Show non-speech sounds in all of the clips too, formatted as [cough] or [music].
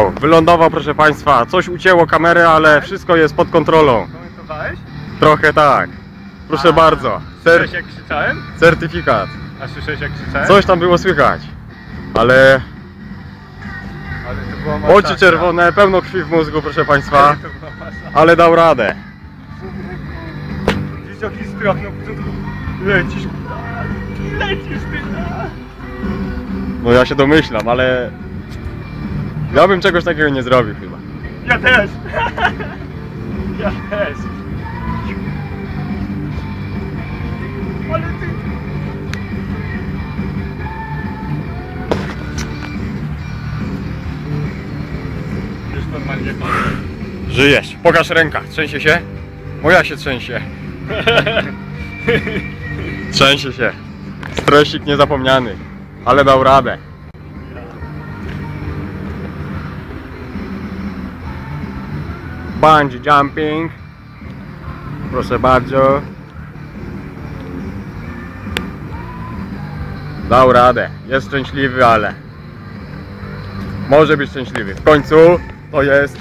O, Wylądował, proszę Państwa. Coś ucięło kamerę, ale wszystko jest pod kontrolą. Komentowałeś? Trochę tak. Proszę A, bardzo. Cer Słyszałeś jak krzyczałem? certyfikat. A słyszałeś jak krzyczałem? Coś tam było słychać. Ale Ale to była oczy czerwone, pełno krwi w mózgu, proszę Państwa. Ale to była masakra. Ale dał radę. Gdzieś jakiś strach na początku. Lecisz. Lecisz ty. No ja się domyślam, ale ja bym czegoś takiego nie zrobił chyba. Ja też. Ja też. Ale ty. Już normalnie Żyjesz. Pokaż ręka. Trzęsie się? Moja się trzęsie. [laughs] Trzęsie się. Stresik niezapomniany. Ale dał radę. Bungee jumping. Proszę bardzo. Dał radę. Jest szczęśliwy, ale może być szczęśliwy. W końcu to jest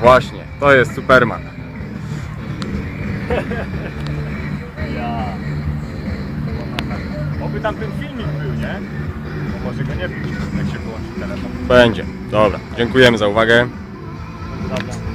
właśnie, to jest Superman. Ja. Oby tam ten filmik był, nie? Bo może go nie być, jak się wyłączy telefon. Będzie. Dobra. Dziękujemy za uwagę. Dobra.